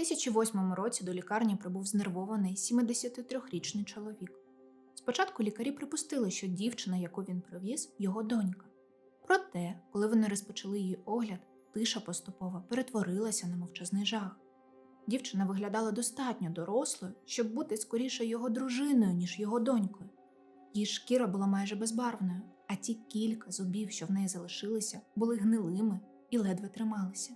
2008 році до лікарні прибув знервований 73-річний чоловік. Спочатку лікарі припустили, що дівчина, яку він привіз, його донька. Проте, коли вони розпочали її огляд, тиша поступово перетворилася на мовчазний жах. Дівчина виглядала достатньо дорослою, щоб бути скоріше його дружиною, ніж його донькою. Її шкіра була майже безбарвною, а ті кілька зубів, що в неї залишилися, були гнилими і ледве трималися.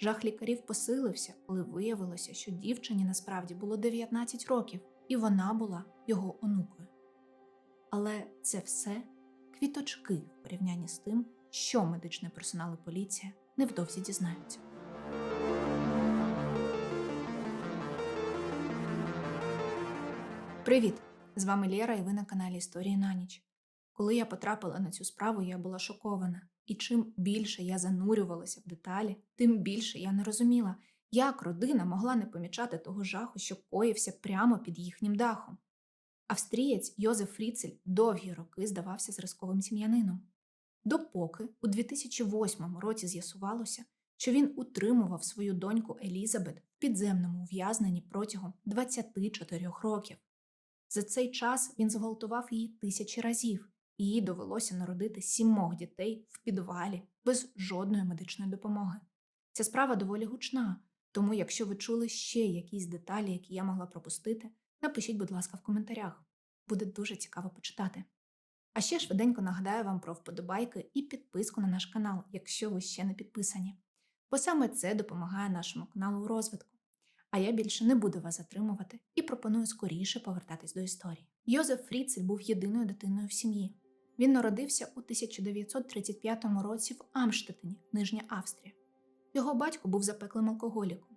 Жах лікарів посилився, коли виявилося, що дівчині насправді було 19 років, і вона була його онукою. Але це все квіточки в порівнянні з тим, що медичний персонал і поліція невдовзі дізнаються. Привіт! З вами Лєра і ви на каналі Історії на ніч. Коли я потрапила на цю справу, я була шокована, і чим більше я занурювалася в деталі, тим більше я не розуміла, як родина могла не помічати того жаху, що коївся прямо під їхнім дахом. Австрієць Йозеф Фріцель довгі роки здавався зразковим сім'янином. Допоки у 2008 році з'ясувалося, що він утримував свою доньку Елізабет в підземному ув'язненні протягом 24 років. За цей час він зґвалтував її тисячі разів, їй довелося народити сімох дітей в підвалі без жодної медичної допомоги. Ця справа доволі гучна, тому якщо ви чули ще якісь деталі, які я могла пропустити, напишіть, будь ласка, в коментарях. Буде дуже цікаво почитати. А ще швиденько нагадаю вам про вподобайки і підписку на наш канал, якщо ви ще не підписані. Бо саме це допомагає нашому каналу у розвитку. А я більше не буду вас затримувати і пропоную скоріше повертатись до історії. Йозеф Фріцель був єдиною дитиною в сім'ї. Він народився у 1935 році в Амштетені, Нижня Австрія. Його батько був запеклим алкоголіком.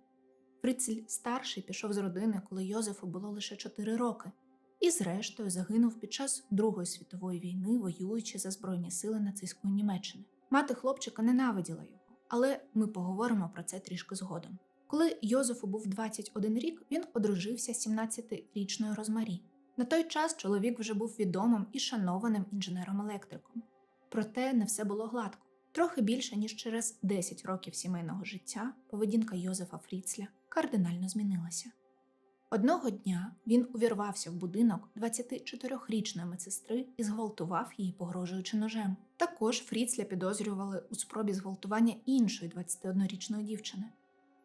Фріцель старший пішов з родини, коли Йозефу було лише 4 роки, і, зрештою, загинув під час Другої світової війни, воюючи за Збройні сили нацистської Німеччини. Мати хлопчика ненавиділа його, але ми поговоримо про це трішки згодом. Коли Йозефу був 21 рік, він одружився 17-річною Розмарі. На той час чоловік вже був відомим і шанованим інженером-електриком. Проте не все було гладко. Трохи більше ніж через 10 років сімейного життя поведінка Йозефа Фріцля кардинально змінилася. Одного дня він увірвався в будинок 24-річної медсестри і зґвалтував її, погрожуючи ножем. Також Фріцля підозрювали у спробі зґвалтування іншої 21-річної дівчини.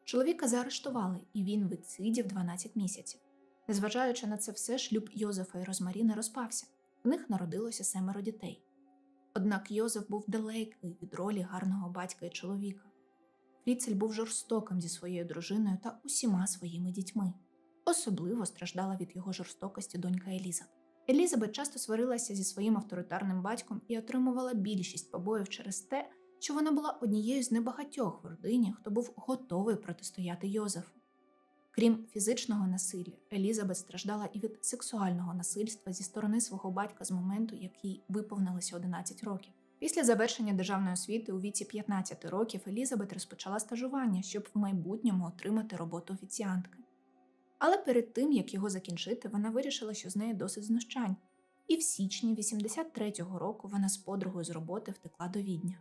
Чоловіка заарештували, і він відсидів 12 місяців. Незважаючи на це все, шлюб Йозефа і Розмарі не розпався. В них народилося семеро дітей. Однак Йозеф був далекий від ролі гарного батька і чоловіка. Фріцель був жорстоким зі своєю дружиною та усіма своїми дітьми. Особливо страждала від його жорстокості донька Елізабет. Елізабет часто сварилася зі своїм авторитарним батьком і отримувала більшість побоїв через те, що вона була однією з небагатьох в родині, хто був готовий протистояти Йозефу. Крім фізичного насилля, Елізабет страждала і від сексуального насильства зі сторони свого батька з моменту, як їй виповнилося 11 років. Після завершення державної освіти у віці 15 років Елізабет розпочала стажування, щоб в майбутньому отримати роботу офіціантки. Але перед тим, як його закінчити, вона вирішила, що з неї досить знущань, і в січні 83-го року вона з подругою з роботи втекла до відня.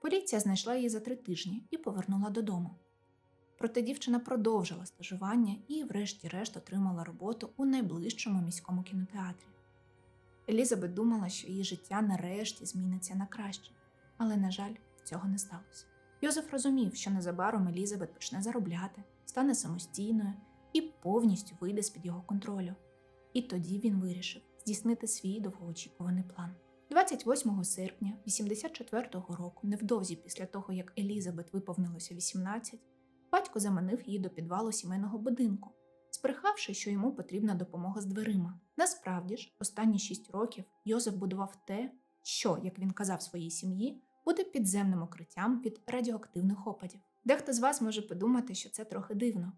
Поліція знайшла її за три тижні і повернула додому. Проте дівчина продовжила стажування і, врешті-решт, отримала роботу у найближчому міському кінотеатрі. Елізабет думала, що її життя нарешті зміниться на краще, але, на жаль, цього не сталося. Йозеф розумів, що незабаром Елізабет почне заробляти, стане самостійною і повністю вийде з під його контролю. І тоді він вирішив здійснити свій довгоочікуваний план. 28 серпня 84-го року, невдовзі після того, як Елізабет виповнилося 18, батько заманив її до підвалу сімейного будинку, збрехавши, що йому потрібна допомога з дверима. Насправді ж, останні 6 років Йозеф будував те, що, як він казав своїй сім'ї, буде підземним укриттям від радіоактивних опадів. Дехто з вас може подумати, що це трохи дивно.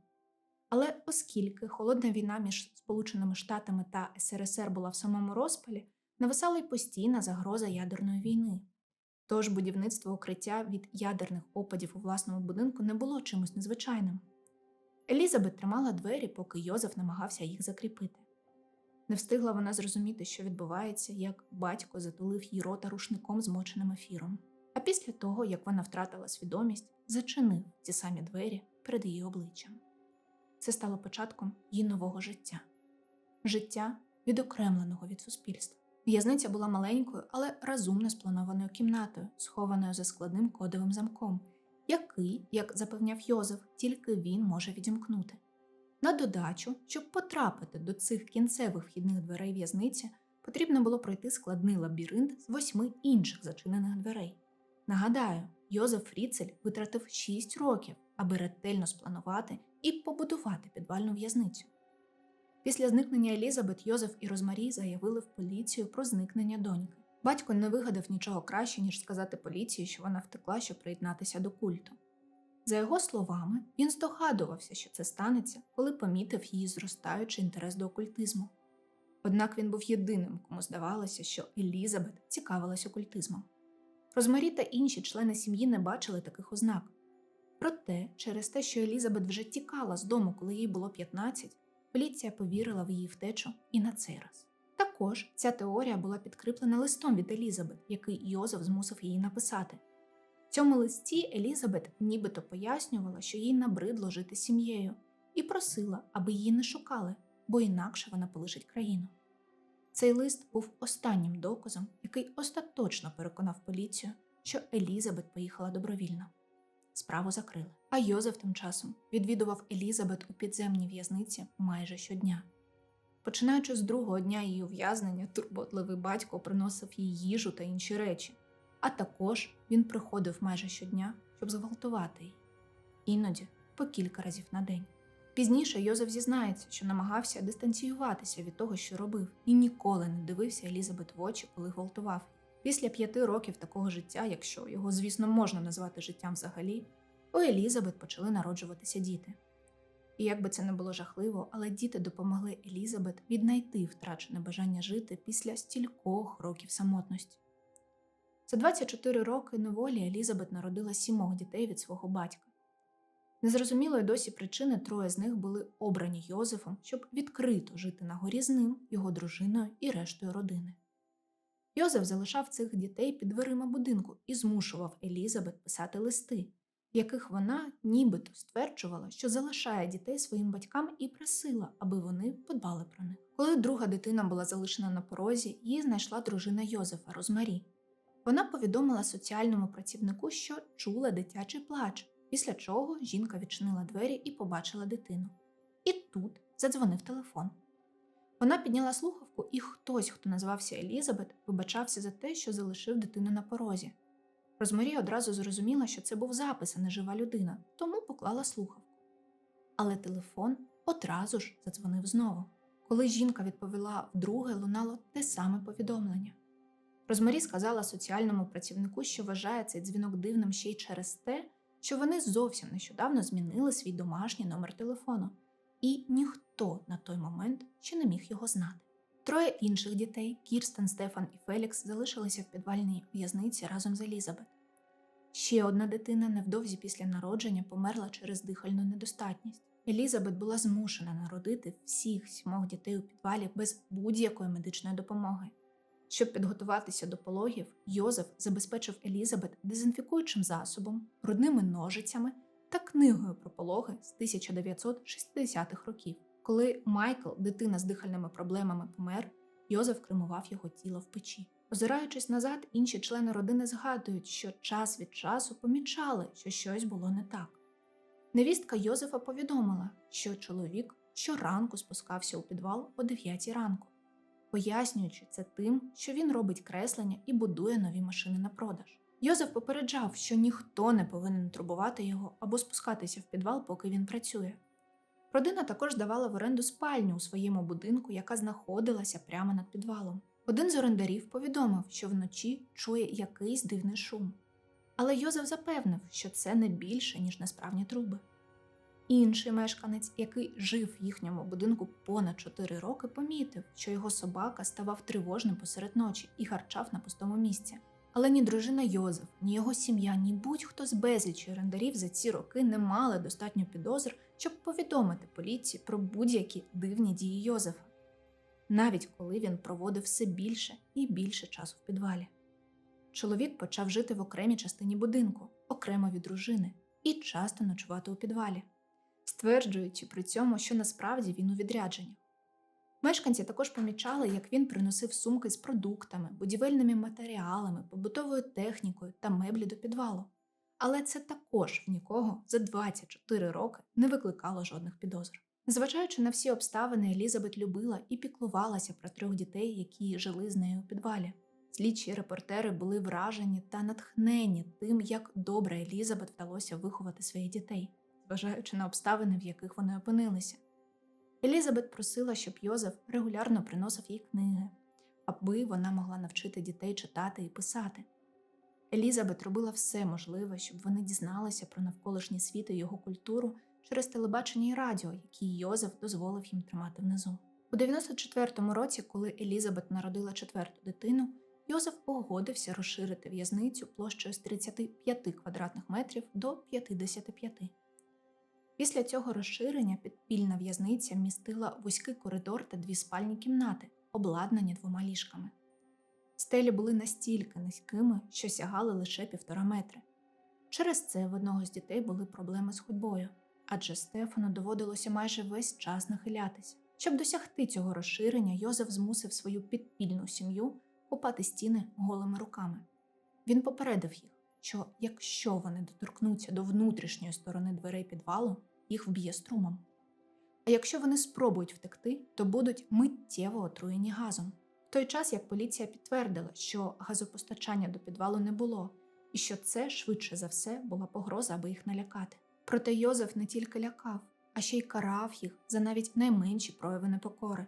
Але оскільки холодна війна між Сполученими Штатами та СРСР була в самому розпалі, нависала й постійна загроза ядерної війни. Тож будівництво укриття від ядерних опадів у власному будинку не було чимось незвичайним. Елізабет тримала двері, поки Йозеф намагався їх закріпити. Не встигла вона зрозуміти, що відбувається, як батько затулив їй рота рушником змоченим ефіром. А після того, як вона втратила свідомість, зачинив ці самі двері перед її обличчям. Це стало початком її нового життя. Життя відокремленого від суспільства. В'язниця була маленькою, але розумно спланованою кімнатою, схованою за складним кодовим замком, який, як запевняв Йозеф, тільки він може відімкнути. На додачу, щоб потрапити до цих кінцевих вхідних дверей в'язниці, потрібно було пройти складний лабіринт з восьми інших зачинених дверей. Нагадаю, Йозеф Фріцель витратив 6 років, аби ретельно спланувати і побудувати підвальну в'язницю. Після зникнення Елізабет Йозеф і Розмарі заявили в поліцію про зникнення доньки. Батько не вигадав нічого краще, ніж сказати поліції, що вона втекла, щоб приєднатися до культу. За його словами, він здогадувався, що це станеться, коли помітив її зростаючий інтерес до окультизму. Однак він був єдиним, кому здавалося, що Елізабет цікавилась окультизмом. Розмарі та інші члени сім'ї не бачили таких ознак. Проте, через те, що Елізабет вже тікала з дому, коли їй було 15, поліція повірила в її втечу і на цей раз. Також ця теорія була підкріплена листом від Елізабет, який Йозеф змусив її написати. В цьому листі Елізабет нібито пояснювала, що їй набридло жити сім'єю, і просила, аби її не шукали, бо інакше вона полишить країну. Цей лист був останнім доказом, який остаточно переконав поліцію, що Елізабет поїхала добровільно. Справу закрили. А Йозеф тим часом відвідував Елізабет у підземній в'язниці майже щодня. Починаючи з другого дня її ув'язнення, турботливий батько приносив їй їжу та інші речі, а також він приходив майже щодня, щоб зґвалтувати її, іноді по кілька разів на день. Пізніше Йозеф зізнається, що намагався дистанціюватися від того, що робив, і ніколи не дивився Елізабет в очі, коли гвалтував. Після п'яти років такого життя, якщо його, звісно, можна назвати життям взагалі, у Елізабет почали народжуватися діти. І як би це не було жахливо, але діти допомогли Елізабет віднайти втрачене бажання жити після стількох років самотності. За 24 роки неволі Елізабет народила сімох дітей від свого батька. Незрозумілої досі причини троє з них були обрані Йозефом, щоб відкрито жити на горі з ним, його дружиною і рештою родини. Йозеф залишав цих дітей під дверима будинку і змушував Елізабет писати листи, в яких вона нібито стверджувала, що залишає дітей своїм батькам і просила, аби вони подбали про них. Коли друга дитина була залишена на порозі, її знайшла дружина Йозефа Розмарі. Вона повідомила соціальному працівнику, що чула дитячий плач, після чого жінка відчинила двері і побачила дитину. І тут задзвонив телефон. Вона підняла слухавку, і хтось, хто назвався Елізабет, вибачався за те, що залишив дитину на порозі. Розмарі одразу зрозуміла, що це був запис, а не жива людина, тому поклала слухавку. Але телефон одразу ж задзвонив знову. Коли жінка відповіла вдруге, лунало те саме повідомлення. Розмарі сказала соціальному працівнику, що вважає цей дзвінок дивним ще й через те, що вони зовсім нещодавно змінили свій домашній номер телефону, і ніхто на той момент ще не міг його знати. Троє інших дітей Кірстен, Стефан і Фелікс залишилися в підвальній в'язниці разом з Елізабет. Ще одна дитина невдовзі після народження померла через дихальну недостатність. Елізабет була змушена народити всіх сімох дітей у підвалі без будь-якої медичної допомоги. Щоб підготуватися до пологів, Йозеф забезпечив Елізабет дезінфікуючим засобом, брудними ножицями та книгою про пологи з 1960-х років. Коли Майкл, дитина з дихальними проблемами, помер, Йозеф кремував його тіло в печі. Озираючись назад, інші члени родини згадують, що час від часу помічали, що щось було не так. Невістка Йозефа повідомила, що чоловік щоранку спускався у підвал о 9 ранку, пояснюючи це тим, що він робить креслення і будує нові машини на продаж. Йозеф попереджав, що ніхто не повинен турбувати його або спускатися в підвал, поки він працює. Родина також здавала в оренду спальню у своєму будинку, яка знаходилася прямо над підвалом. Один з орендарів повідомив, що вночі чує якийсь дивний шум. Але Йозеф запевнив, що це не більше, ніж несправні труби. Інший мешканець, який жив в їхньому будинку понад 4 роки, помітив, що його собака ставав тривожним посеред ночі і гарчав на пустому місці. Але ні дружина Йозеф, ні його сім'я, ні будь-хто з безлічі орендарів за ці роки не мали достатньо підозр, щоб повідомити поліції про будь-які дивні дії Йозефа, навіть коли він проводив все більше і більше часу в підвалі. Чоловік почав жити в окремій частині будинку, окремо від дружини, і часто ночувати у підвалі. стверджуючи при цьому, що насправді він у відрядженні. Мешканці також помічали, як він приносив сумки з продуктами, будівельними матеріалами, побутовою технікою та меблі до підвалу. Але це також в нікого за 24 роки не викликало жодних підозр. Незважаючи на всі обставини, Елізабет любила і піклувалася про трьох дітей, які жили з нею у підвалі. Слідчі репортери були вражені та натхнені тим, як добре Елізабет вдалося виховати своїх дітей, зважаючи на обставини, в яких вони опинилися. Елізабет просила, щоб Йозеф регулярно приносив їй книги, аби вона могла навчити дітей читати і писати. Елізабет робила все можливе, щоб вони дізналися про навколишній світ і його культуру через телебачення і радіо, які Йозеф дозволив їм тримати внизу. У 94-му році, коли Елізабет народила четверту дитину, Йозеф погодився розширити в'язницю площею з 35 квадратних метрів до 55. Після цього розширення підпільна в'язниця містила вузький коридор та дві спальні кімнати, обладнані двома ліжками. Стелі були настільки низькими, що сягали лише півтора метри. Через це в одного з дітей були проблеми з ходьбою, адже Стефану доводилося майже весь час нахилятися. Щоб досягти цього розширення, Йозеф змусив свою підпільну сім'ю копати стіни голими руками. Він попередив їх, що якщо вони доторкнуться до внутрішньої сторони дверей підвалу, їх вб'є струмом. А якщо вони спробують втекти, то будуть миттєво отруєні газом. В той час як поліція підтвердила, що газопостачання до підвалу не було, і що це швидше за все була погроза, аби їх налякати. Проте Йозеф не тільки лякав, а ще й карав їх за навіть найменші прояви непокори.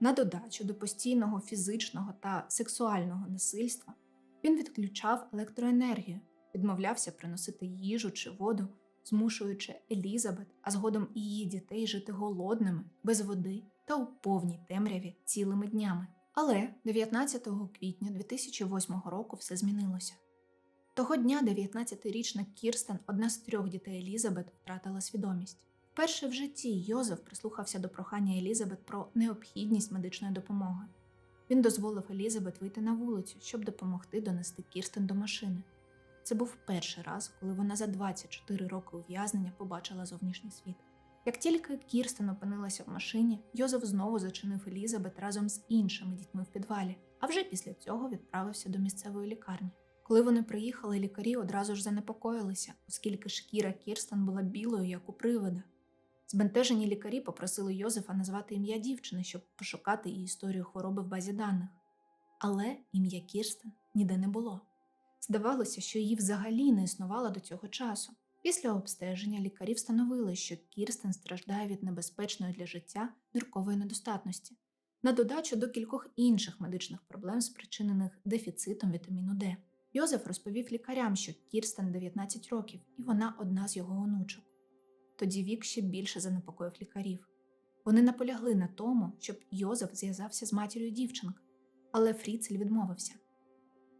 На додачу до постійного фізичного та сексуального насильства він відключав електроенергію, відмовлявся приносити їжу чи воду, змушуючи Елізабет, а згодом і її дітей жити голодними, без води та у повній темряві цілими днями. Але 19 квітня 2008 року все змінилося. Того дня 19-річна Кірстен, одна з трьох дітей Елізабет, втратила свідомість. Вперше в житті Йозеф прислухався до прохання Елізабет про необхідність медичної допомоги. Він дозволив Елізабет вийти на вулицю, щоб допомогти донести Кірстен до машини. Це був перший раз, коли вона за 24 роки ув'язнення побачила зовнішній світ. Як тільки Кірстен опинилася в машині, Йозеф знову зачинив Елізабет разом з іншими дітьми в підвалі, а вже після цього відправився до місцевої лікарні. Коли вони приїхали, лікарі одразу ж занепокоїлися, оскільки шкіра Кірстен була білою, як у привида. Збентежені лікарі попросили Йозефа назвати ім'я дівчини, щоб пошукати її історію хвороби в базі даних. Але ім'я Кірстен ніде не було. Здавалося, що її взагалі не існувало до цього часу. Після обстеження лікарі встановили, що Кірстен страждає від небезпечної для життя ниркової недостатності, на додачу до кількох інших медичних проблем, спричинених дефіцитом вітаміну Д. Йозеф розповів лікарям, що Кірстен 19 років, і вона одна з його онучок. Тоді вік ще більше занепокоїв лікарів. Вони наполягли на тому, щоб Йозеф зв'язався з матір'ю дівчинки, але Фріцель відмовився.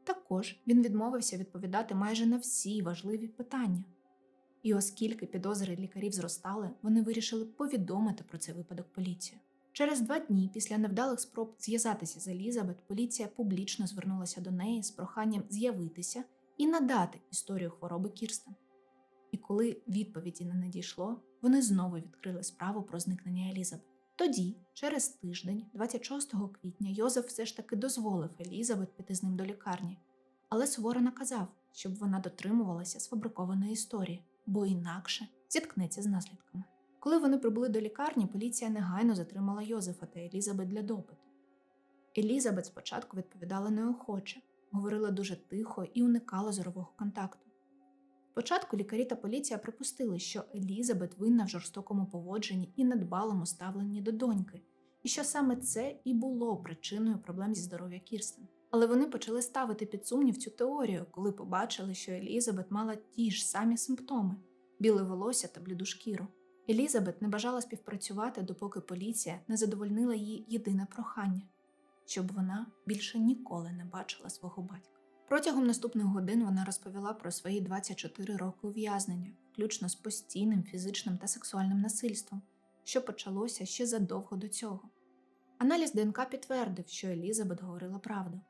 Також він відмовився відповідати майже на всі важливі питання. І оскільки підозри лікарів зростали, вони вирішили повідомити про цей випадок поліцію. Через два дні після невдалих спроб зв'язатися з Елізабет, поліція публічно звернулася до неї з проханням з'явитися і надати історію хвороби Кірстен. І коли відповіді не надійшло, вони знову відкрили справу про зникнення Елізабет. Тоді, через тиждень, 26 квітня, Йозеф все ж таки дозволив Елізабет піти з ним до лікарні, але суворо наказав, щоб вона дотримувалася сфабрикованої історії, бо інакше зіткнеться з наслідками. Коли вони прибули до лікарні, поліція негайно затримала Йозефа та Елізабет для допиту. Елізабет спочатку відповідала неохоче, говорила дуже тихо і уникала зорового контакту. Спочатку лікарі та поліція припустили, що Елізабет винна в жорстокому поводженні і недбалому ставленні до доньки, і що саме це і було причиною проблем зі здоров'я Кірстен. Але вони почали ставити під сумнів цю теорію, коли побачили, що Елізабет мала ті ж самі симптоми біле волосся та бліду шкіру. Елізабет не бажала співпрацювати, допоки поліція не задовольнила її єдине прохання, щоб вона більше ніколи не бачила свого батька. Протягом наступних годин вона розповіла про свої 24 роки ув'язнення, включно з постійним фізичним та сексуальним насильством, що почалося ще задовго до цього. Аналіз ДНК підтвердив, що Елізабет говорила правду.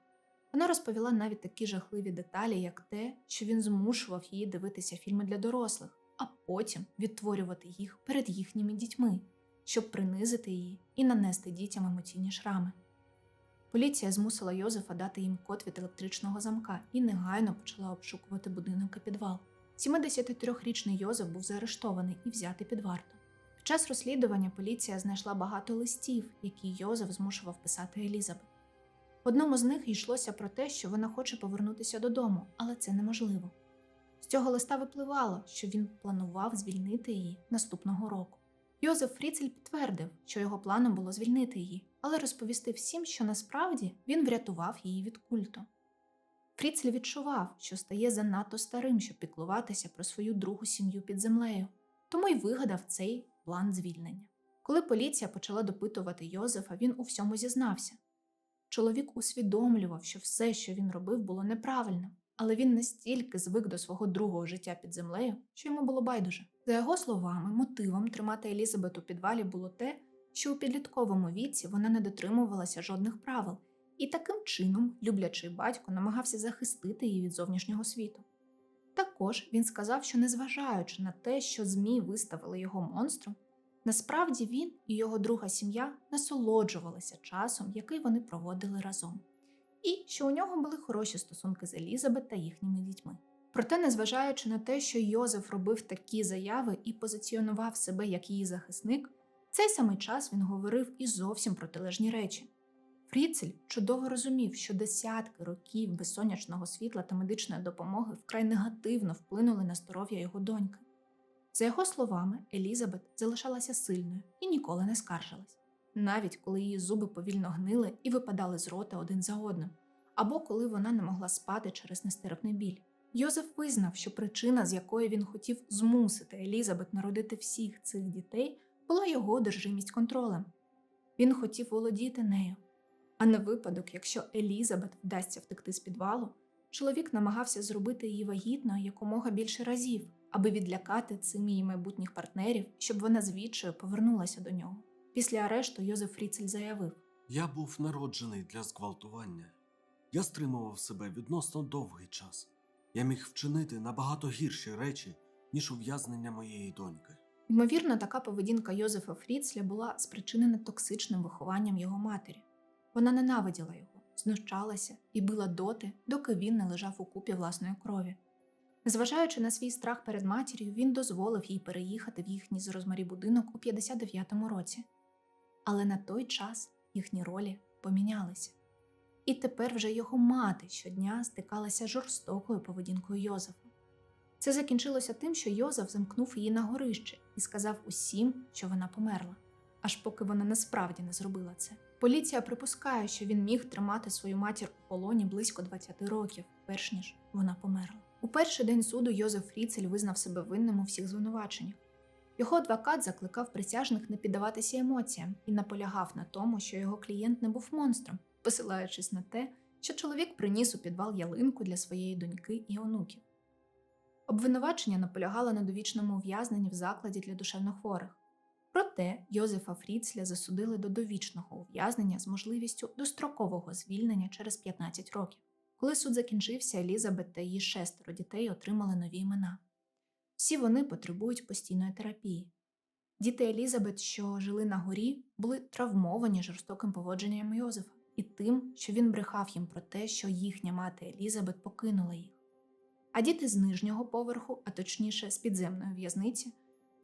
Вона розповіла навіть такі жахливі деталі, як те, що він змушував її дивитися фільми для дорослих, а потім відтворювати їх перед їхніми дітьми, щоб принизити її і нанести дітям емоційні шрами. Поліція змусила Йозефа дати їм код від електричного замка і негайно почала обшукувати будинок і підвал. 73-річний Йозеф був заарештований і взятий під варту. Під час розслідування поліція знайшла багато листів, які Йозеф змушував писати Елізабет. В одному з них йшлося про те, що вона хоче повернутися додому, але це неможливо. З цього листа випливало, що він планував звільнити її наступного року. Йозеф Фріцель підтвердив, що його планом було звільнити її, але розповісти всім, що насправді він врятував її від культу. Фріцель відчував, що стає занадто старим, щоб піклуватися про свою другу сім'ю під землею, тому й вигадав цей план звільнення. Коли поліція почала допитувати Йозефа, він у всьому зізнався. Чоловік усвідомлював, що все, що він робив, було неправильним, але він настільки звик до свого другого життя під землею, що йому було байдуже. За його словами, мотивом тримати Елізабет у підвалі було те, що у підлітковому віці вона не дотримувалася жодних правил, і таким чином люблячий батько намагався захистити її від зовнішнього світу. Також він сказав, що незважаючи на те, що ЗМІ виставили його монстром, насправді він і його друга сім'я насолоджувалися часом, який вони проводили разом, і що у нього були хороші стосунки з Елізабет та їхніми дітьми. Проте, незважаючи на те, що Йозеф робив такі заяви і позиціонував себе як її захисник, в цей самий час він говорив і зовсім протилежні речі. Фріцель чудово розумів, що десятки років безсонячного світла та медичної допомоги вкрай негативно вплинули на здоров'я його доньки. За його словами, Елізабет залишалася сильною і ніколи не скаржилась, навіть коли її зуби повільно гнили і випадали з рота один за одним, або коли вона не могла спати через нестерпний біль. Йозеф визнав, що причина, з якої він хотів змусити Елізабет народити всіх цих дітей, була його одержимість контролем. Він хотів володіти нею. А на випадок, якщо Елізабет вдасться втекти з підвалу, чоловік намагався зробити її вагітною якомога більше разів, аби відлякати цим її майбутніх партнерів, щоб вона звідчою повернулася до нього. Після арешту Йозеф Фріцель заявив: Я був народжений для зґвалтування. Я стримував себе відносно довгий час. Я міг вчинити набагато гірші речі, ніж ув'язнення моєї доньки. Ймовірно, така поведінка Йозефа Фріцля була спричинена токсичним вихованням його матері. Вона ненавиділа його, знущалася і била доти, доки він не лежав у купі власної крові. Незважаючи на свій страх перед матір'ю, він дозволив їй переїхати в їхній з розмарі будинок у 59-му році. Але на той час їхні ролі помінялися. І тепер вже його мати щодня стикалася жорстокою поведінкою Йозефа. Це закінчилося тим, що Йозеф замкнув її на горище і сказав усім, що вона померла, аж поки вона насправді не зробила це. Поліція припускає, що він міг тримати свою матір у полоні близько 20 років, перш ніж вона померла. У перший день суду Йозеф Фріцель визнав себе винним у всіх звинуваченнях. Його адвокат закликав присяжних не піддаватися емоціям і наполягав на тому, що його клієнт не був монстром, посилаючись на те, що чоловік приніс у підвал ялинку для своєї доньки і онуків. Обвинувачення наполягало на довічному ув'язненні в закладі для душевнохворих. Проте Йозефа Фріцля засудили до довічного ув'язнення з можливістю дострокового звільнення через 15 років. Коли суд закінчився, Елізабет та її шестеро дітей отримали нові імена. Всі вони потребують постійної терапії. Діти Елізабет, що жили на горі, були травмовані жорстоким поводженням Йозефа і тим, що він брехав їм про те, що їхня мати Елізабет покинула їх. А діти з нижнього поверху, а точніше з підземної в'язниці,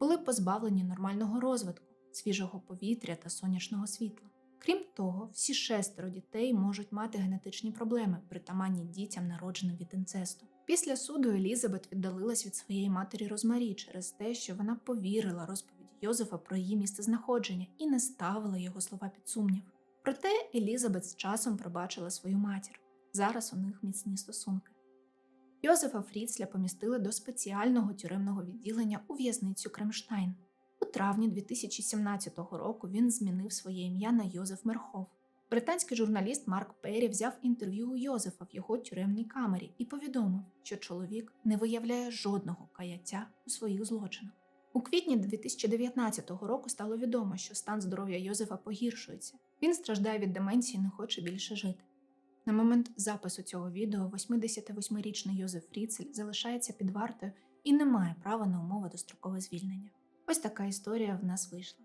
були позбавлені нормального розвитку, свіжого повітря та сонячного світла. Крім того, всі шестеро дітей можуть мати генетичні проблеми, притаманні дітям, народженим від інцесту. Після суду Елізабет віддалилась від своєї матері Розмарі через те, що вона повірила розповіді Йозефа про її місцезнаходження і не ставила його слова під сумнів. Проте Елізабет з часом пробачила свою матір. Зараз у них міцні стосунки. Йозефа Фріцля помістили до спеціального тюремного відділення у в'язницю Кремштайн. У травні 2017 року він змінив своє ім'я на Йозеф Мерхов. Британський журналіст Марк Перрі взяв інтерв'ю у Йозефа в його тюремній камері і повідомив, що чоловік не виявляє жодного каяття у своїх злочинах. У квітні 2019 року стало відомо, що стан здоров'я Йозефа погіршується. Він страждає від деменції не хоче більше жити. На момент запису цього відео 88-річний Йозеф Фріцель залишається під вартою і не має права на умови дострокове звільнення. Ось така історія в нас вийшла.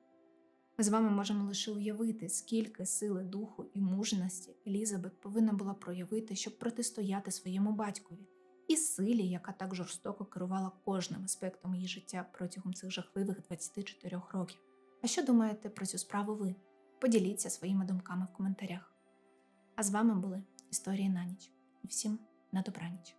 Ми з вами можемо лише уявити, скільки сили духу і мужності Елізабет повинна була проявити, щоб протистояти своєму батькові, і силі, яка так жорстоко керувала кожним аспектом її життя протягом цих жахливих 24 років. А що думаєте про цю справу ви? Поділіться своїми думками в коментарях. А з вами були історії на ніч. І всім на добраніч.